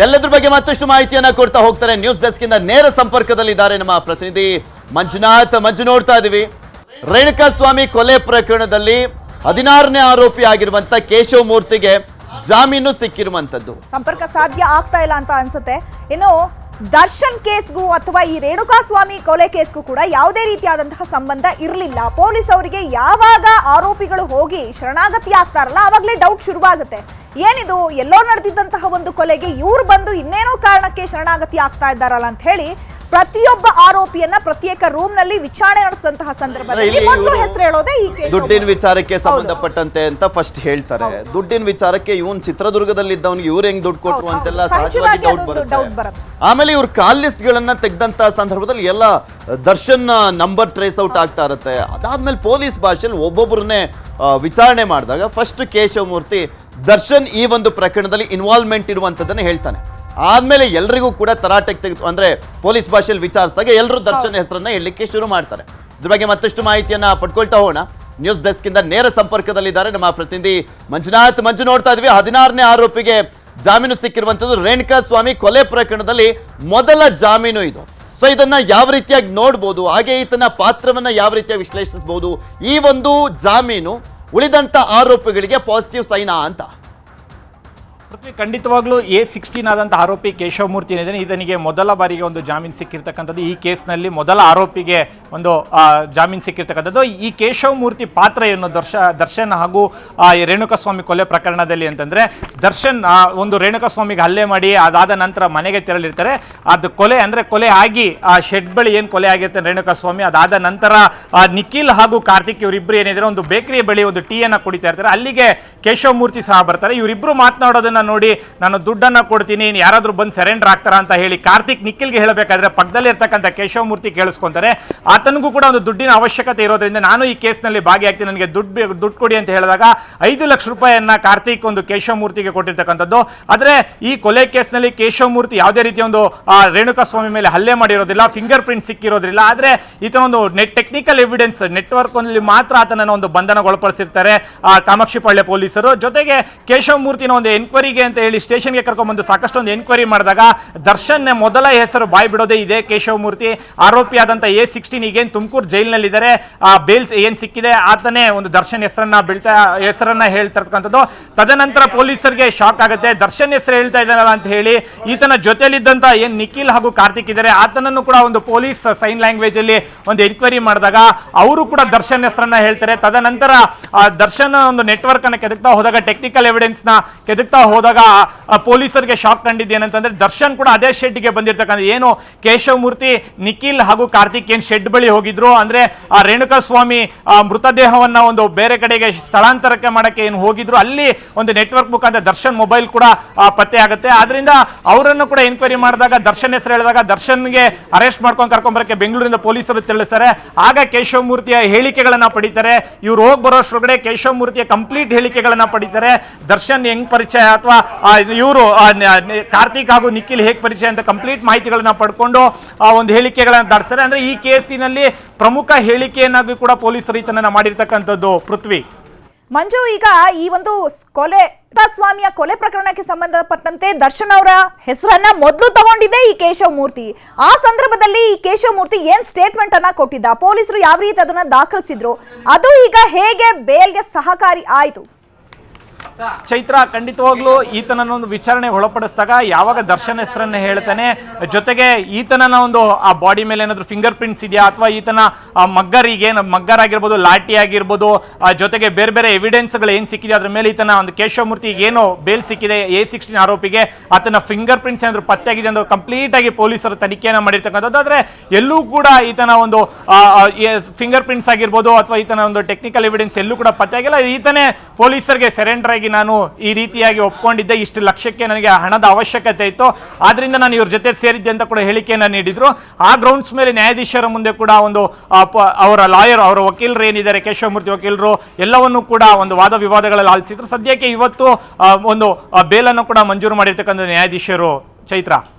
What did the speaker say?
ಇದೆಲ್ಲದ್ರ ಬಗ್ಗೆ ಮತ್ತಷ್ಟು ಮಾಹಿತಿಯನ್ನ ಕೊಡ್ತಾ ಹೋಗ್ತಾರೆ. ನ್ಯೂಸ್ ಡೆಸ್ಕ್ ಇಂದ ನೇರ ಸಂಪರ್ಕದಲ್ಲಿದ್ದಾರೆ ನಮ್ಮ ಪ್ರತಿನಿಧಿ ಮಂಜುನಾಥ್. ಮಂಜು, ನೋಡ್ತಾ ಇದೀವಿ. ರೇಣುಕಾ ಸ್ವಾಮಿ ಕೊಲೆ ಪ್ರಕರಣದಲ್ಲಿ ಹದಿನಾರನೇ ಆರೋಪಿ ಆಗಿರುವಂತ ಕೇಶವ ಮೂರ್ತಿಗೆ ಜಾಮೀನು ಸಿಕ್ಕಿರುವಂತದ್ದು. ಸಂಪರ್ಕ ಸಾಧ್ಯ ಆಗ್ತಾ ಇಲ್ಲ ಅಂತ ಅನ್ಸುತ್ತೆ. ಇನ್ನು ದರ್ಶನ್ ಕೇಸ್ಗೂ ಅಥವಾ ಈ ರೇಣುಕಾ ಸ್ವಾಮಿ ಕೊಲೆ ಕೇಸ್ಗೂ ಕೂಡ ಯಾವುದೇ ರೀತಿಯಾದಂತಹ ಸಂಬಂಧ ಇರಲಿಲ್ಲ. ಪೊಲೀಸ್ ಅವರಿಗೆ ಯಾವಾಗ ಆರೋಪಿಗಳು ಹೋಗಿ ಶರಣಾಗತಿ ಆಗ್ತಾರಲ್ಲ, ಅವಾಗಲೇ ಡೌಟ್ ಶುರುವಾಗುತ್ತೆ. ಏನಿದು, ಎಲ್ಲೋ ನಡೆದಿದ್ದಂತಹ ಒಂದು ಕೊಲೆಗೆ ಇವ್ರು ಬಂದು ಇನ್ನೇನೋ ಕಾರಣಕ್ಕೆ ಶರಣಾಗತಿ ಆಗ್ತಾ ಇದ್ದಾರಲ್ಲ ಅಂತ ಹೇಳಿ ಪ್ರತಿಯೊಬ್ಬ ಆರೋಪಿಯನ್ನ ಪ್ರತ್ಯೇಕ ರೂಮ್ನಲ್ಲಿ ವಿಚಾರಣೆ ನಡೆಸಿದಂತಹ ಸಂದರ್ಭದಲ್ಲಿ ಮೊದಲು ಹೆಸರು ಹೇಳೋದೇ ಈ ದುಡ್ಡಿನ ವಿಚಾರಕ್ಕೆ ಸಂಬಂಧಪಟ್ಟಂತೆ ಅಂತ ಫಸ್ಟ್ ಹೇಳ್ತಾರೆ. ದುಡ್ಡಿನ ವಿಚಾರಕ್ಕೆ ಇವನ್ ಚಿತ್ರದುರ್ಗದಲ್ಲಿ ಇದ್ದವನಿಗೆ ಇವ್ರು ಹೆಂಗ್ ದುಡ್ಡು ಕೊಟ್ರು ಅಂತೆಲ್ಲ. ಸಹಜವಾಗಿ ಡೌಟ್ ಬರುತ್ತೆ. ಆಮೇಲೆ ಇವ್ರ ಕಾಲ್ ಲಿಸ್ಟ್ ಗಳನ್ನ ತೆಗ್ದಂತ ಸಂದರ್ಭದಲ್ಲಿ ಎಲ್ಲ ದರ್ಶನ್ ನಂಬರ್ ಟ್ರೇಸ್ ಔಟ್ ಆಗ್ತಾ ಇರುತ್ತೆ. ಅದಾದ್ಮೇಲೆ ಪೊಲೀಸ್ ಭಾಷೆಯಲ್ಲಿ ಒಬ್ಬೊಬ್ಬರನ್ನೇ ವಿಚಾರಣೆ ಮಾಡಿದಾಗ ಫಸ್ಟ್ ಕೇಶವಮೂರ್ತಿ ದರ್ಶನ್ ಈ ಒಂದು ಪ್ರಕರಣದಲ್ಲಿ ಇನ್ವಾಲ್ವ್ಮೆಂಟ್ ಇರುವಂತದನ್ನ ಹೇಳ್ತಾನೆ. ಆದ್ಮೇಲೆ ಎಲ್ರಿಗೂ ಕೂಡ ತರಾಟೆಗೆ ತೆಗೆದು ಅಂದ್ರೆ ಪೊಲೀಸ್ ಭಾಷೆಯಲ್ಲಿ ವಿಚಾರಿಸಿದಾಗ ಎಲ್ಲರೂ ದರ್ಶನ್ ಹೆಸರನ್ನ ಹೇಳಲಿಕ್ಕೆ ಶುರು ಮಾಡ್ತಾರೆ. ಇದ್ರ ಬಗ್ಗೆ ಮತ್ತಷ್ಟು ಮಾಹಿತಿಯನ್ನ ಪಡ್ಕೊಳ್ತಾ ಹೋಗೋಣ. ನ್ಯೂಸ್ ಡೆಸ್ಕ್ ಇಂದ ನೇರ ಸಂಪರ್ಕದಲ್ಲಿದ್ದಾರೆ ನಮ್ಮ ಪ್ರತಿನಿಧಿ ಮಂಜುನಾಥ್. ಮಂಜು ನೋಡ್ತಾ ಇದ್ವಿ ಹದಿನಾರನೇ ಆರೋಪಿಗೆ ಜಾಮೀನು ಸಿಕ್ಕಿರುವಂತದ್ದು ರೇಣುಕಾ ಸ್ವಾಮಿ ಕೊಲೆ ಪ್ರಕರಣದಲ್ಲಿ ಮೊದಲ ಜಾಮೀನು ಇದು. ಸೊ ಇದನ್ನ ಯಾವ ರೀತಿಯಾಗಿ ನೋಡ್ಬೋದು ಹಾಗೆ ಈತನ ಪಾತ್ರವನ್ನ ಯಾವ ರೀತಿಯಾಗಿ ವಿಶ್ಲೇಷಿಸಬಹುದು ಈ ಒಂದು ಜಾಮೀನು ಉಳಿದಂತ ಆರೋಪಿಗಳಿಗೆ ಪಾಸಿಟಿವ್ ಸೈನಾ ಅಂತ. ಪೃಥ್ವಿ, ಖಂಡಿತವಾಗ್ಲೂ ಎ ಸಿಕ್ಸ್ಟೀನ್ ಆದಂಥ ಆರೋಪಿ ಕೇಶವಮೂರ್ತಿ ಏನಿದೆ ಇದನಿಗೆ ಮೊದಲ ಬಾರಿಗೆ ಒಂದು ಜಾಮೀನು ಸಿಕ್ಕಿರ್ತಕ್ಕಂಥದ್ದು. ಈ ಕೇಸ್ನಲ್ಲಿ ಮೊದಲ ಆರೋಪಿಗೆ ಒಂದು ಜಾಮೀನು ಸಿಕ್ಕಿರ್ತಕ್ಕಂಥದ್ದು. ಈ ಕೇಶವಮೂರ್ತಿ ಪಾತ್ರ ಏನು? ದರ್ಶ, ದರ್ಶನ್ ಹಾಗೂ ರೇಣುಕಾಸ್ವಾಮಿ ಕೊಲೆ ಪ್ರಕರಣದಲ್ಲಿ ಅಂತಂದ್ರೆ, ದರ್ಶನ್ ಒಂದು ರೇಣುಕಾಸ್ವಾಮಿಗೆ ಹಲ್ಲೆ ಮಾಡಿ ಅದಾದ ನಂತರ ಮನೆಗೆ ತೆರಳಿರ್ತಾರೆ. ಅದು ಕೊಲೆ ಅಂದ್ರೆ ಕೊಲೆ ಆಗಿ, ಆ ಶೆಡ್ ಬಳಿ ಏನು ಕೊಲೆ ಆಗಿರುತ್ತೆ ರೇಣುಕಾಸ್ವಾಮಿ, ಅದಾದ ನಂತರ ನಿಖಿಲ್ ಹಾಗೂ ಕಾರ್ತಿಕ್ ಇವರಿಬ್ಬರು ಏನಿದ್ರೆ, ಒಂದು ಬೇಕರಿ ಬಳಿ ಒಂದು ಟೀಯನ್ನು ಕುಡಿತಾ ಇರ್ತಾರೆ. ಅಲ್ಲಿಗೆ ಕೇಶವಮೂರ್ತಿ ಸಹ ಬರ್ತಾರೆ. ಇವರಿಬ್ಬರು ಮಾತನಾಡೋದನ್ನ ನೋಡಿ ನಾನು ದುಡ್ಡನ್ನ ಕೊಡ್ತೀನಿ ಯಾರಾದರೂ ಬಂದು ಸರೆಂಡರ್ ಆಗ್ತಾರ ಅಂತ ಹೇಳಿ ಕಾರ್ತಿಕ್ ನಿಖಿಲ್ಗೆ ಹೇಳಬೇಕಾದ್ರೆ ಪಕ್ಕದಲ್ಲಿ ಇರ್ತಕ್ಕಂಥ ಕೇಶವಮೂರ್ತಿ ಕೇಳಿಸ್ಕೊಂತಾರೆ. ಆತನಿಗೂ ಕೂಡ ಒಂದು ದುಡ್ಡಿನ ಅವಶ್ಯಕತೆ ಇರೋದ್ರಿಂದ ನಾನು ಈ ಕೇಸ್ನಲ್ಲಿ ಭಾಗಿಯಾಗ್ತೀನಿ, ನನಗೆ ದುಡ್ಡು ದುಡ್ಡು ಕೊಡಿ ಅಂತ ಹೇಳಿದಾಗ ಐದು ಲಕ್ಷ ರೂಪಾಯಿಯನ್ನು ಕಾರ್ತಿಕ್ ಒಂದು ಕೇಶವಮೂರ್ತಿಗೆ ಕೊಟ್ಟಿರ್ತಕ್ಕಂಥದ್ದು. ಆದರೆ ಈ ಕೊಲೆ ಕೇಸ್ನಲ್ಲಿ ಕೇಶವಮೂರ್ತಿ ಯಾವುದೇ ರೀತಿಯ ಒಂದು ರೇಣುಕಾ ಸ್ವಾಮಿ ಮೇಲೆ ಹಲ್ಲೆ ಮಾಡಿರೋದಿಲ್ಲ ಫಿಂಗರ್ ಪ್ರಿಂಟ್ ಸಿಕ್ಕಿರೋದಿಲ್ಲ, ಆದರೆ ಈತನೊಂದು ನೆಟ್ ಟೆಕ್ನಿಕಲ್ ಎವಿಡೆನ್ಸ್ ನೆಟ್ವರ್ಕ್ ಒಂದಲ್ಲಿ ಮಾತ್ರ ಆತನನ್ನು ಒಂದು ಬಂಧನಗೊಳಪಡಿಸಿರ್ತಾರೆ ಕಾಮಾಕ್ಷಿಪಾಳ್ಯ ಪೊಲೀಸರು. ಜೊತೆಗೆ ಕೇಶವಮೂರ್ತಿನ ಒಂದು ಎನ್ಕ್ವೈರಿಗೆ ಅಂತ ಹೇಳಿ ಸ್ಟೇಷನ್ಗೆ ಕರ್ಕೊಂಡ್ಬಂದು ಸಾಕಷ್ಟು ಒಂದು ಎನ್ಕ್ವೈರಿ ಮಾಡಿದಾಗ ದರ್ಶನ್ ಮೊದಲ ಹೆಸರು ಬಾಯ್ ಬಿಡೋದೇ ಇದೆ ಕೇಶವಮೂರ್ತಿ. ಆರೋಪಿಯಾದಂಥ ಎ ಸಿಕ್ಸ್ಟೀನ್ ಈಗೇನು ತುಮಕೂರು ಜೈಲಿನಲ್ಲಿದ್ದಾರೆ. ಆ ಬೇಲ್ಸ್ ಏನು ಸಿಕ್ಕಿದೆ ಆತನೇ ಒಂದು ದರ್ಶನ್ ಹೆಸರನ್ನ ಬೀಳ್ತಾ, ಹೆಸರನ್ನ ಹೇಳ್ತಿರ್ತಕ್ಕಂಥದ್ದು. ತದನಂತರ ಪೊಲೀಸರಿಗೆ ಶಾಕ್ ಆಗುತ್ತೆ. ದರ್ಶನ್ ಹೆಸರು ಹೇಳ್ತಾ ಇದ್ದಾನಲ್ಲ ಅಂತ ಹೇಳಿ ಈತನ ಜೊತೆಯಲ್ಲಿದ್ದಂಥ ಏನು ನಿಖಿಲ್ ಹಾಗೂ ಕಾರ್ತಿಕ್ ಇದ್ದಾರೆ, ಆತನನ್ನು ಕೂಡ ಒಂದು ಪೊಲೀಸ್ ಸೈನ್ ಲ್ಯಾಂಗ್ವೇಜ್ ಅಲ್ಲಿ ಒಂದು ಎನ್ಕ್ವೈರಿ ಮಾಡಿದಾಗ ಅವರು ಕೂಡ ದರ್ಶನ್ ಹೆಸರನ್ನ ಹೇಳ್ತಾರೆ. ತದನಂತರ ದರ್ಶನ್ ಒಂದು ನೆಟ್ವರ್ಕ್ ಅನ್ನ ಕೆದಕ್ತಾ ಹೋದಾಗ, ಟೆಕ್ನಿಕಲ್ ಎವಿಡೆನ್ಸ್ನ ಕೆದಕ್ತಾ ಹೋದಾಗ ಪೊಲೀಸರಿಗೆ ಶಾಕ್ ಕಂಡಿದ್ದೇನಂತಂದ್ರೆ ದರ್ಶನ್ ಕೂಡ ಅದೇ ಶೆಡ್ಗೆ ಬಂದಿರ್ತಕ್ಕಂಥ, ಏನು ಕೇಶವಮೂರ್ತಿ, ನಿಖಿಲ್ ಹಾಗೂ ಕಾರ್ತಿಕ್ ಏನ್ ಶೆಡ್ ಬಳಿ ಹೋಗಿದ್ರು. ಅಂದ್ರೆ, ಆ ರೇಣುಕಾ ಸ್ವಾಮಿ ಆ, ಮೃತದೇಹವನ್ನ ಒಂದು ಬೇರೆ ಕಡೆಗೆ ಸ್ಥಳಾಂತರಕ್ಕೆ ಮಾಡಕ್ಕೆ ಏನು ಹೋಗಿದ್ರು. ಅಲ್ಲಿ ಒಂದು ನೆಟ್ವರ್ಕ್ ಮುಖಾಂತರ ದರ್ಶನ್ ಮೊಬೈಲ್ ಕೂಡ ಪತ್ತೆ ಆಗುತ್ತೆ. ಆದ್ರಿಂದ ಅವರನ್ನು ಕೂಡ ಎನ್ಕ್ವೈರಿ ಮಾಡಿದಾಗ, ದರ್ಶನ್ ಹೆಸರು ಹೇಳಿದಾಗ, ದರ್ಶನ್ಗೆ ಅರೆಸ್ಟ್ ಮಾಡ್ಕೊಂಡು ಕರ್ಕೊಂಬರಕ್ಕೆ ಬೆಂಗಳೂರಿಂದ ಪೊಲೀಸರು ತಿಳಿಸ್ತಾರೆ ಆಗ ಕೇಶವಮೂರ್ತಿಯ ಹೇಳಿಕೆಗಳನ್ನ ಪಡಿತಾರೆ. ಇವ್ರು ಹೋಗಿ ಬರೋಷ್ಟ್ರೊಳಗಡೆ ಕೇಶವಮೂರ್ತಿಯ ಕಂಪ್ಲೀಟ್ ಹೇಳಿಕೆಗಳನ್ನ ಪಡಿತಾರೆ. ದರ್ಶನ್ ಹೆಂಗ್ ಪರಿಚಯ, ಅಥವಾ ಇವರು ಕಾರ್ತಿಕ್ ಹಾಗೂ ನಿಖಿಲ್ ಹೇಗೆ ಪರಿಚಯ ಅಂತ ಕಂಪ್ಲೀಟ್ ಮಾಹಿತಿಗಳನ್ನ ಪಡ್ಕೊಂಡು, ಆ, ಒಂದು ಹೇಳಿಕೆಗಳನ್ನು ದಾಟಿಸ್ತಾರೆ. ಅಂದ್ರೆ ಈ ಕೇಸಿನಲ್ಲಿ ಪ್ರಮುಖ ಹೇಳಿಕೆಯನ್ನಾಗಿ ಕೂಡ ಪೊಲೀಸರು ಈತನನ್ನ ಮಾಡಿರ್ತಕ್ಕಂಥದ್ದು. ಪೃಥ್ವಿ. ಮಂಜು, ಈಗ ಈ ಒಂದು ಕೊಲೆ ಸ್ವಾಮಿಯ ಕೊಲೆ ಪ್ರಕರಣಕ್ಕೆ ಸಂಬಂಧಪಟ್ಟಂತೆ ದರ್ಶನ್ ಅವರ ಹೆಸರನ್ನ ಮೊದಲು ತಗೊಂಡಿದ್ದೆ ಈ ಕೇಶವ ಮೂರ್ತಿ ಆ ಸಂದರ್ಭದಲ್ಲಿ ಈ ಕೇಶವ ಮೂರ್ತಿ ಏನ್ ಸ್ಟೇಟ್ಮೆಂಟ್ ಅನ್ನ ಕೊಟ್ಟಿದ್ದ? ಪೊಲೀಸರು ಯಾವ ರೀತಿ ಅದನ್ನ ದಾಖಲಿಸಿದ್ರು? ಅದು ಈಗ ಹೇಗೆ ಬೇಲ್ಗೆ ಸಹಕಾರಿ ಆಯ್ತು? ಚೈತ್ರ ಖಂಡಿತವಾಗ್ಲೂ ಈತನನ್ನ ಒಂದು ವಿಚಾರಣೆ ಒಳಪಡಿಸಿದಾಗ ಯಾವಾಗ ದರ್ಶನ್ ಹೆಸರನ್ನ ಹೇಳ್ತಾನೆ? ಜೊತೆಗೆ ಈತನನ್ನ ಒಂದು, ಆ ಬಾಡಿ ಮೇಲೆ ಏನಾದ್ರು ಫಿಂಗರ್ ಪ್ರಿಂಟ್ಸ್ ಇದೆಯಾ? ಅಥವಾ ಈತನ ಮಗ್ಗರಿಗೆ ಮಗ್ಗರ್ ಆಗಿರ್ಬೋದು ಲಾಟಿ ಆಗಿರ್ಬೋದು ಜೊತೆಗೆ ಬೇರೆ ಬೇರೆ ಎವಿಡೆನ್ಸ್ಗಳು ಏನು ಸಿಕ್ಕಿದೆ ಅದ್ರ ಮೇಲೆ ಈತನ ಒಂದು ಕೇಶವಮೂರ್ತಿ ಏನೋ ಬೇಲ್ ಸಿಕ್ಕಿದೆ, ಎ ಸಿಕ್ಸ್ಟೀನ್ ಆರೋಪಿಗೆ. ಆತನ ಫಿಂಗರ್ ಪ್ರಿಂಟ್ಸ್ ಏನಾದ್ರು ಪತ್ತೆಯಾಗಿದೆ ಅಂದ್ರೆ ಕಂಪ್ಲೀಟ್ ಆಗಿ ಪೊಲೀಸರು ತನಿಖೆಯನ್ನು ಮಾಡಿರ್ತಕ್ಕಂಥದ್ದು. ಆದರೆ ಎಲ್ಲೂ ಕೂಡ ಈತನ ಒಂದು ಫಿಂಗರ್ ಪ್ರಿಂಟ್ಸ್ ಆಗಿರ್ಬೋದು, ಅಥವಾ ಈತನ ಒಂದು ಟೆಕ್ನಿಕಲ್ ಎವಿಡೆನ್ಸ್ ಎಲ್ಲೂ ಕೂಡ ಪತ್ತೆ ಆಗಿಲ್ಲ ಈತನೇ ಪೊಲೀಸರಿಗೆ ಸೆರೆಂಡರ್ ಆಗಿ ನಾನು ಈ ರೀತಿಯಾಗಿ ಒಪ್ಕೊಂಡಿದ್ದೆ, ಇಷ್ಟು ಲಕ್ಷಕ್ಕೆ ನನಗೆ ಹಣದ ಅವಶ್ಯಕತೆ ಇತ್ತು. ಆದ್ದರಿಂದ ನಾನು ಇವ್ರ ಜೊತೆ ಸೇರಿದ್ದೆ ಅಂತ ಕೂಡ ಹೇಳಿಕೆಯನ್ನು ನೀಡಿದ್ರು. ಆ ಗ್ರೌಂಡ್ಸ್ ಮೇಲೆ ನ್ಯಾಯಾಧೀಶರ ಮುಂದೆ ಕೂಡ ಒಂದು ಅವರ ಲಾಯರ್ ಅವರ ವಕೀಲರು ಏನಿದ್ದಾರೆ, ಕೇಶವಮೂರ್ತಿ ವಕೀಲರು, ಎಲ್ಲವನ್ನೂ ಕೂಡ ಒಂದು ವಾದ ವಿವಾದಗಳಲ್ಲಿ ಆಲಿಸಿದ್ರು. ಸದ್ಯಕ್ಕೆ ಇವತ್ತು ಒಂದು ಬೇಲನ್ನು ಕೂಡ ಮಂಜೂರು ಮಾಡಿರ್ತಕ್ಕಂಥ ನ್ಯಾಯಾಧೀಶರು. ಚೈತ್ರ.